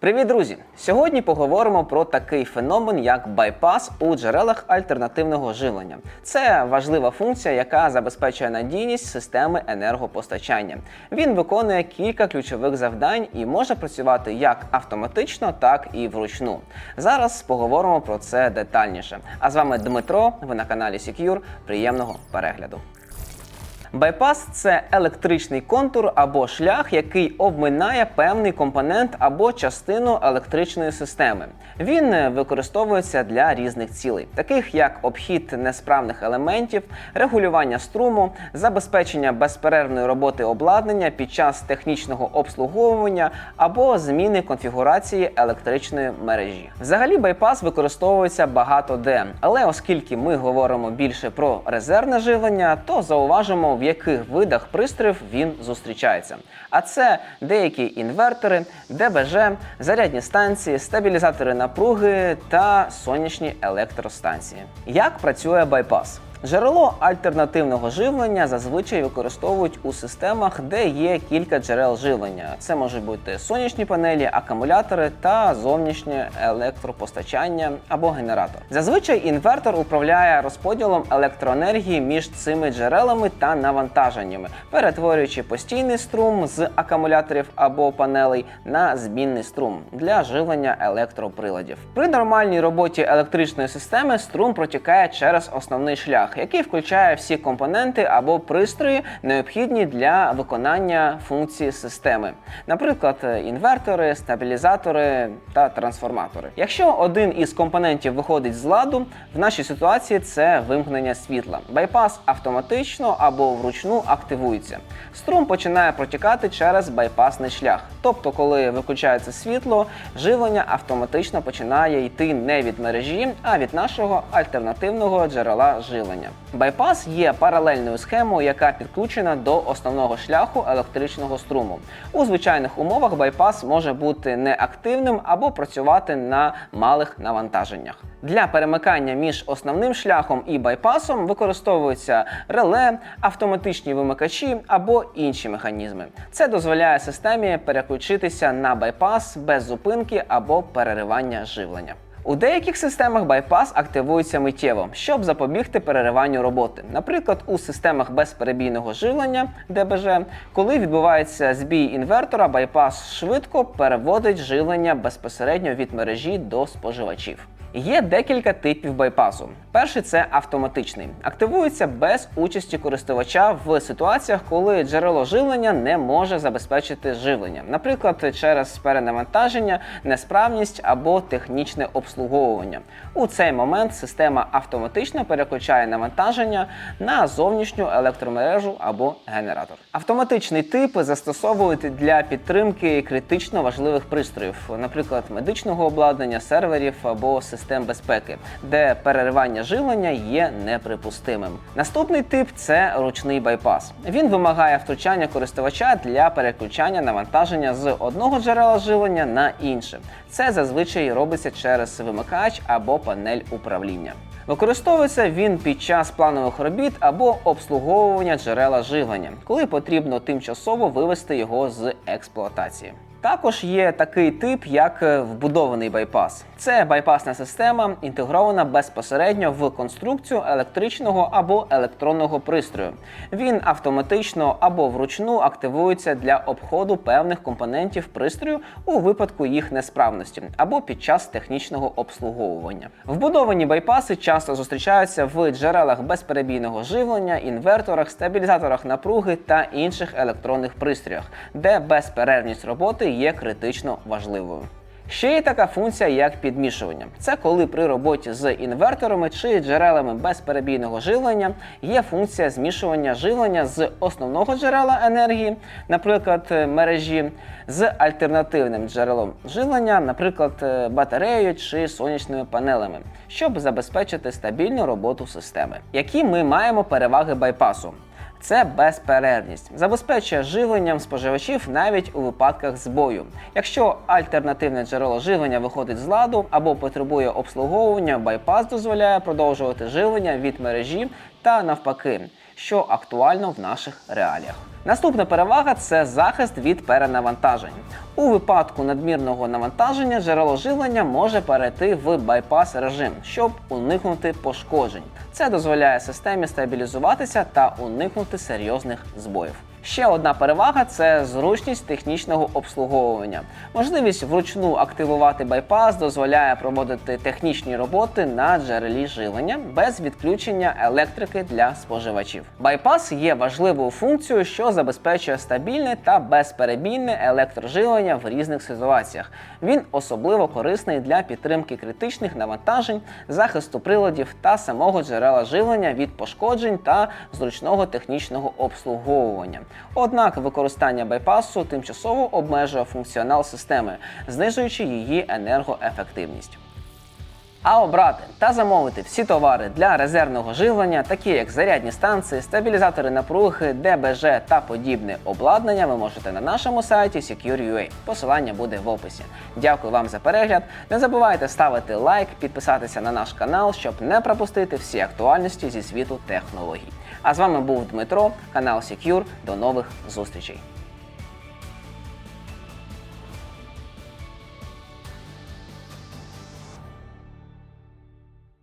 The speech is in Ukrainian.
Привіт, друзі! Сьогодні поговоримо про такий феномен, як байпас у джерелах альтернативного живлення. Це важлива функція, яка забезпечує надійність системи енергопостачання. Він виконує кілька ключових завдань і може працювати як автоматично, так і вручну. Зараз поговоримо про це детальніше. А з вами Дмитро. Ви на каналі Secure. Приємного перегляду. Байпас це електричний контур або шлях, який обминає певний компонент або частину електричної системи. Він е, використовується для різних цілей, таких як обхід несправних елементів, регулювання струму, забезпечення безперервної роботи обладнання під час технічного обслуговування або зміни конфігурації електричної мережі. Взагалі, байпас використовується багато де, але оскільки ми говоримо більше про резервне живлення, то зауважимо, в яких видах пристроїв він зустрічається. А це деякі інвертори, ДБЖ, зарядні станції, стабілізатори напруги та сонячні електростанції. Як працює байпас? Джерело альтернативного живлення зазвичай використовують у системах, де є кілька джерел живлення. Це можуть бути сонячні панелі, акумулятори та зовнішнє електропостачання або генератор. Зазвичай інвертор управляє розподілом електроенергії між цими джерелами та навантаженнями, перетворюючи постійний струм з акумуляторів або панелей на змінний струм для живлення електроприладів. При нормальній роботі електричної системи струм протікає через основний шлях який включає всі компоненти або пристрої, необхідні для виконання функції системи, наприклад, інвертори, стабілізатори та трансформатори. Якщо один із компонентів виходить з ладу, в нашій ситуації це вимкнення світла. Байпас автоматично або вручну активується. Струм починає протікати через байпасний шлях. Тобто, коли виключається світло, живлення автоматично починає йти не від мережі, а від нашого альтернативного джерела живлення. Байпас є паралельною схемою, яка підключена до основного шляху електричного струму. У звичайних умовах байпас може бути неактивним або працювати на малих навантаженнях. Для перемикання між основним шляхом і байпасом використовуються реле, автоматичні вимикачі або інші механізми. Це дозволяє системі переключитися на байпас без зупинки або переривання живлення. У деяких системах байпас активується миттєво, щоб запобігти перериванню роботи. Наприклад, у системах безперебійного живлення ДБЖ, коли відбувається збій інвертора, байпас швидко переводить живлення безпосередньо від мережі до споживачів. Є декілька типів байпасу. Перший це автоматичний. Активується без участі користувача в ситуаціях, коли джерело живлення не може забезпечити живлення, наприклад, через перенавантаження, несправність або технічне обслуговування. У цей момент система автоматично переключає навантаження на зовнішню електромережу або генератор. Автоматичний тип застосовують для підтримки критично важливих пристроїв, наприклад, медичного обладнання, серверів або систем безпеки, де переривання живлення є неприпустимим. Наступний тип це ручний байпас. Він вимагає втручання користувача для переключання навантаження з одного джерела живлення на інше. Це зазвичай робиться через вимикач або панель управління. Використовується він під час планових робіт або обслуговування джерела живлення, коли потрібно тимчасово вивести його з експлуатації. Також є такий тип, як е, вбудований байпас. Це байпасна система, інтегрована безпосередньо в конструкцію електричного або електронного пристрою. Він автоматично або вручну активується для обходу певних компонентів пристрою у випадку їх несправності або під час технічного обслуговування. Вбудовані байпаси часто зустрічаються в джерелах безперебійного живлення, інверторах, стабілізаторах напруги та інших електронних пристроях, де безперервність роботи є критично важливою. Ще є така функція, як підмішування. Це коли при роботі з інверторами чи джерелами безперебійного живлення є функція змішування живлення з основного джерела енергії, наприклад, мережі, з альтернативним джерелом живлення, наприклад, батареєю чи сонячними панелями, щоб забезпечити стабільну роботу системи. Які ми маємо переваги байпасу? Це безперервність, забезпечує живленням споживачів навіть у випадках збою. Якщо альтернативне джерело живлення виходить з ладу або потребує обслуговування, байпас дозволяє продовжувати живлення від мережі та навпаки, що актуально в наших реаліях. Наступна перевага це захист від перенавантажень. У випадку надмірного навантаження джерело живлення може перейти в байпас режим, щоб уникнути пошкоджень. Це дозволяє системі стабілізуватися та уникнути серйозних збоїв. Ще одна перевага це зручність технічного обслуговування. Можливість вручну активувати байпас дозволяє проводити технічні роботи на джерелі живлення без відключення електрики для споживачів. Байпас є важливою функцією, що забезпечує стабільне та безперебійне електроживлення в різних ситуаціях. Він особливо корисний для підтримки критичних навантажень, захисту приладів та самого джерела живлення від пошкоджень та зручного технічного обслуговування. Однак використання байпасу тимчасово обмежує функціонал системи, знижуючи її енергоефективність. А обрати та замовити всі товари для резервного живлення, такі як зарядні станції, стабілізатори напруги, ДБЖ та подібне обладнання, ви можете на нашому сайті Secure.ua. Посилання буде в описі. Дякую вам за перегляд. Не забувайте ставити лайк, підписатися на наш канал, щоб не пропустити всі актуальності зі світу технологій. А з вами був Дмитро, канал Secure. До нових зустрічей.